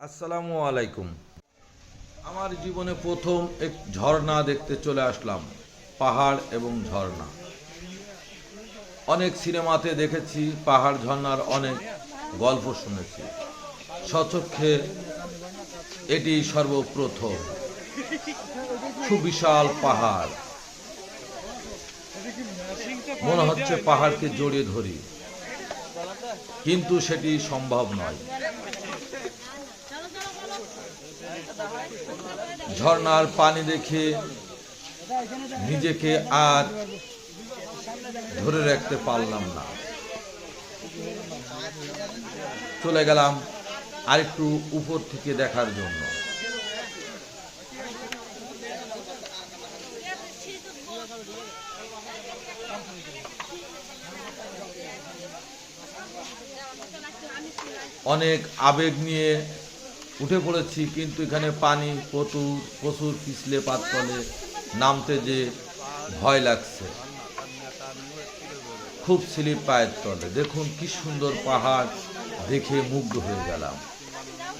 আসসালামু আলাইকুম। আমার জীবনে প্রথম এক ঝর্ণা দেখতে চলে আসলাম, পাহাড় এবং ঝর্ণা। অনেক সিনেমাতে দেখেছি, পাহাড় ঝর্ণার অনেক গল্প শুনেছি। সচক্ষে এটি সর্বপ্রথম। সুবিশাল পাহাড়। মনে হচ্ছে পাহাড়কে জড়িয়ে ধরি। কিন্তু সেটি সম্ভব নয়। ঝর্ণার পানি দেখে নিজেকে আর ধরে রাখতে পারলাম না। চলে গেলাম আরেকটু উপর থেকে দেখার জন্য। অনেক আবেগ নিয়ে উঠে পড়েছি, কিন্তু এখানে পানি, প্রচুর প্রচুর পিছলে পাতলে নামতে যে ভয় লাগছে। খুব স্লিপ পায়ের তলে। দেখুন কি সুন্দর পাহাড় দেখে মুগ্ধ হয়ে গেলাম।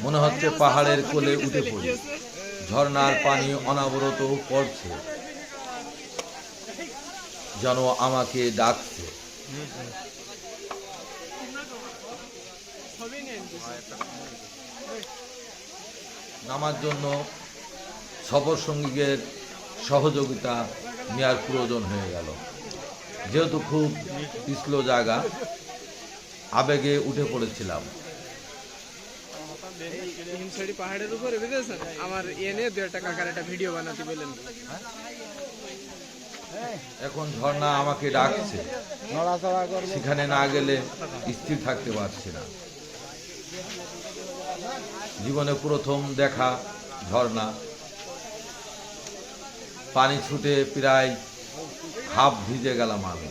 মনে হচ্ছে পাহাড়ের কোলে উঠে পড়ি। ঝর্ণার পানি অনাবরত পড়ছে। যেন আমাকে ডাকছে। নামার জন্য সফর সঙ্গীদের সহযোগিতা নেওয়ার প্রয়োজন হয়ে গেল। যেহেতু খুব পিছলো জায়গা আবেগে উঠে পড়েছিলাম। হিমছড়ি পাহাড়ের উপরে বুঝেছেন আমার এনে দু একটা কাকার একটা ভিডিও বানাতে বললেন। এখন ঝর্ণা আমাকে ডাকছে। সেখানে না গেলে স্থির থাকতে পারছি না। জীবনে প্রথম দেখা ঝর্ণা। পানি ছুটে প্রায় হাফ ভিজে গেলাম আমি।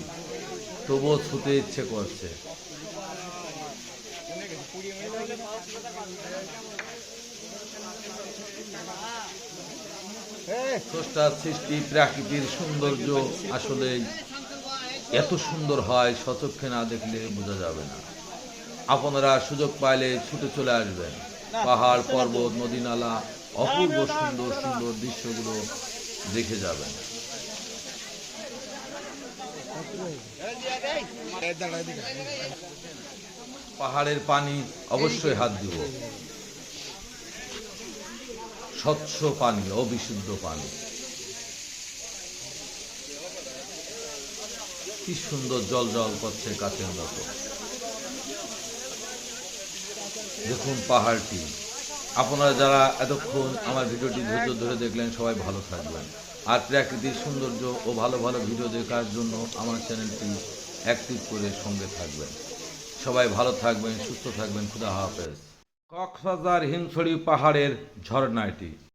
তবুও ছুটে ইচ্ছে করছে। স্রষ্টার সৃষ্টি প্রাকৃতির সৌন্দর্য আসলে এত সুন্দর হয় সচক্ষে না দেখলে বোঝা যাবে না। আপনারা সুযোগ পাইলে ছুটে চলে আসবেন। পাহাড় পর্বত নদী নালা অপূর্ব সুন্দর সুন্দর দৃশ্যগুলো দেখে যাবেন। পাহাড়ের পানি অবশ্যই হাত দিব। স্বচ্ছ পানি অবিশুদ্ধ পানি। কি সুন্দর জল জল করছে কাছের মতো। দেখুন পাহাড়টি। আপনারা যারা এতক্ষণ আমার ভিডিওটি ধৈর্য ধরে দেখলেন, সবাই ভালো থাকবেন। আর প্রাকৃতিক সৌন্দর্য ও ভালো ভালো ভিডিও দেখার জন্য আমার চ্যানেলটি অ্যাক্টিভ করে সঙ্গে থাকবেন। সবাই ভালো থাকবেন, সুস্থ থাকবেন। খুদা হাফেজ। কক্সবাজার হিমছড়ি পাহাড়ের ঝর্ণাটি।